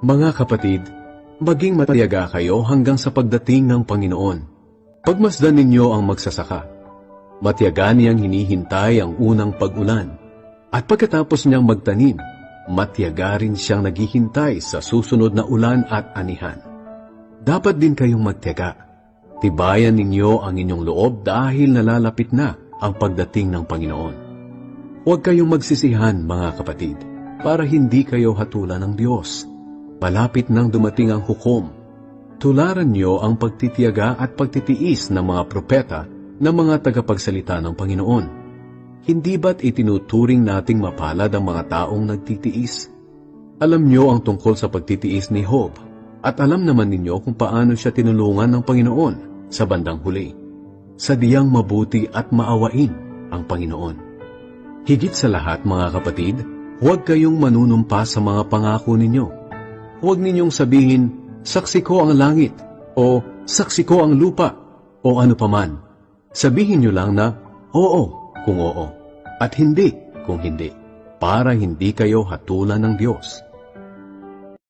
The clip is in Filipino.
Mga kapatid, maging matayaga kayo hanggang sa pagdating ng Panginoon. Pagmasdan ninyo ang magsasaka. Matiyaga niyang hinihintay ang unang pag-ulan. At pagkatapos niyang magtanim, matiyaga rin siyang naghihintay sa susunod na ulan at anihan. Dapat din kayong magtiyaga. Tibayan ninyo ang inyong loob dahil nalalapit na ang pagdating ng Panginoon. Huwag kayong magsisihan, mga kapatid, para hindi kayo hatulan ng Diyos. Malapit nang dumating ang hukom. Tularan niyo ang pagtitiyaga at pagtitiis ng mga propeta ng mga tagapagsalita ng Panginoon. Hindi ba't itinuturing nating mapalad ang mga taong nagtitiis? Alam niyo ang tungkol sa pagtitiis ni Job at alam naman ninyo kung paano siya tinulungan ng Panginoon sa bandang huli. Sadyang mabuti at maawain ang Panginoon. Higit sa lahat mga kapatid, huwag kayong manunumpa sa mga pangako ninyo. Huwag ninyong sabihin, saksi ko ang langit, o saksi ko ang lupa, o ano paman. Sabihin nyo lang na, oo kung oo, at hindi kung hindi, para hindi kayo hatulan ng Diyos.